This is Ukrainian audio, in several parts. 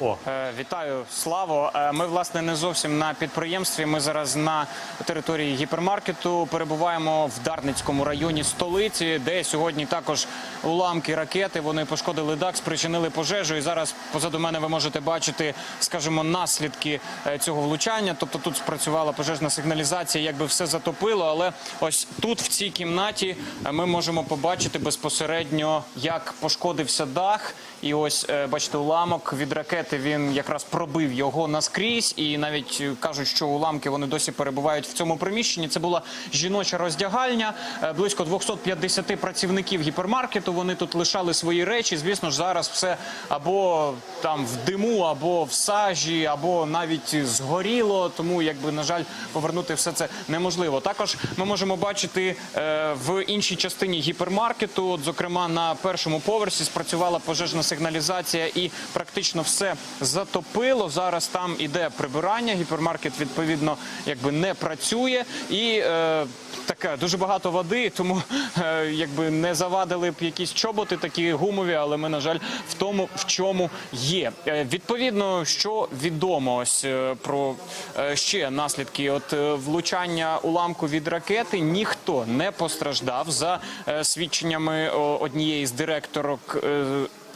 О, Е, Вітаю, Славо. Е, Ми власне не зовсім на підприємстві. Ми зараз на території гіпермаркету перебуваємо в Дарницькому районі столиці, де сьогодні також уламки ракети. Вони пошкодили дах, спричинили пожежу. І зараз позаду мене ви можете бачити, скажімо, наслідки е, цього влучання. Тобто тут спрацювала пожежна сигналізація, якби все затопило. Але ось тут, в цій кімнаті, ми можемо побачити безпосередньо, як пошкодився дах. І ось бачите, уламок від ракети він якраз пробив його наскрізь, і навіть е, кажуть, що уламки вони досі перебувають в цьому приміщенні. Це була жіноча роздягальня. Е, Близько 250 працівників гіпермаркету. Вони тут лишали свої речі. Звісно ж, зараз все або там в диму, або в сажі, або навіть згоріло. Тому, якби на жаль, повернути все це неможливо. Також ми можемо бачити е, в іншій частині гіпермаркету, от, зокрема на першому поверсі, спрацювала пожежна сигналізація і практично все затопило. Зараз там іде прибирання. Гіпермаркет відповідно якби не працює і. Е, Таке дуже багато води, тому е, якби не завадили б якісь чоботи, такі гумові, але ми, на жаль, в тому, в чому є. Е, відповідно, що відомо ось е, про е, ще наслідки от е, влучання уламку від ракети. Ніхто не постраждав за е, свідченнями о, однієї з директорок. е,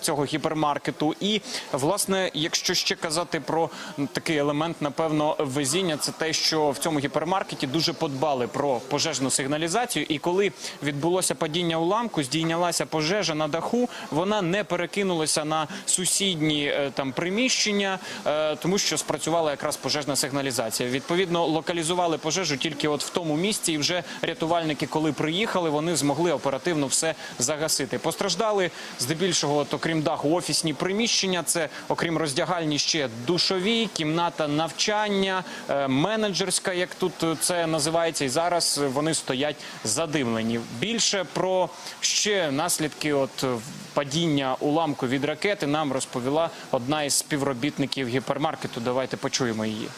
Цього гіпермаркету, і власне, якщо ще казати про такий елемент, напевно, везіння, це те, що в цьому гіпермаркеті дуже подбали про пожежну сигналізацію. І коли відбулося падіння уламку, здійнялася пожежа на даху, вона не перекинулася на сусідні е, там приміщення, е, тому що спрацювала якраз пожежна сигналізація. Відповідно, локалізували пожежу тільки от в тому місці, і вже рятувальники, коли приїхали, вони змогли оперативно все загасити. Постраждали здебільшого, от, окрім даху, офісні приміщення. Це окрім роздягальні ще душові, кімната навчання, е, менеджерська, як тут це називається. І зараз вони стоять задимлені. Більше про ще наслідки от падіння уламку від ракети нам розповіла одна із співробітників гіпермаркету. Давайте почуємо її.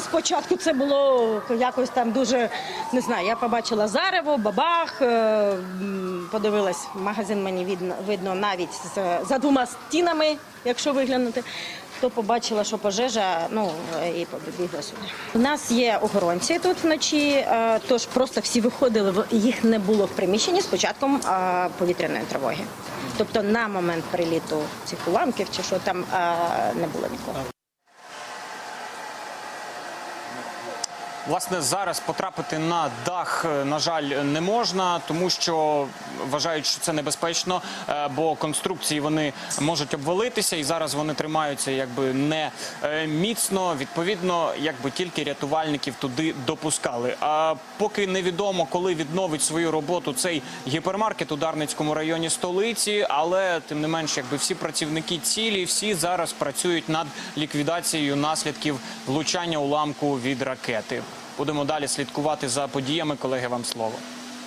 Спочатку це було якось там дуже не знаю. Я побачила зарево, бабах, е, подивилась магазин. Мені видно, видно навіть за двома стінами, якщо виглянути. То побачила, що пожежа, ну і побігла сюди. У нас є охоронці тут вночі, е, тож просто всі виходили. Їх не було в приміщенні з початком е, повітряної тривоги. Тобто на момент приліту цих уламків чи що там не було нікого. Власне, зараз потрапити на дах, е, на жаль, не можна, тому що вважають, що це небезпечно, е, бо конструкції вони можуть обвалитися, і зараз вони тримаються якби не е, міцно. Відповідно, якби тільки рятувальників туди допускали. А поки невідомо, коли відновить свою роботу цей гіпермаркет у Дарницькому районі столиці, але тим не менш, якби всі працівники цілі, всі зараз працюють над ліквідацією наслідків влучання уламку від ракети. Будемо далі слідкувати за подіями. Колеги, вам слово.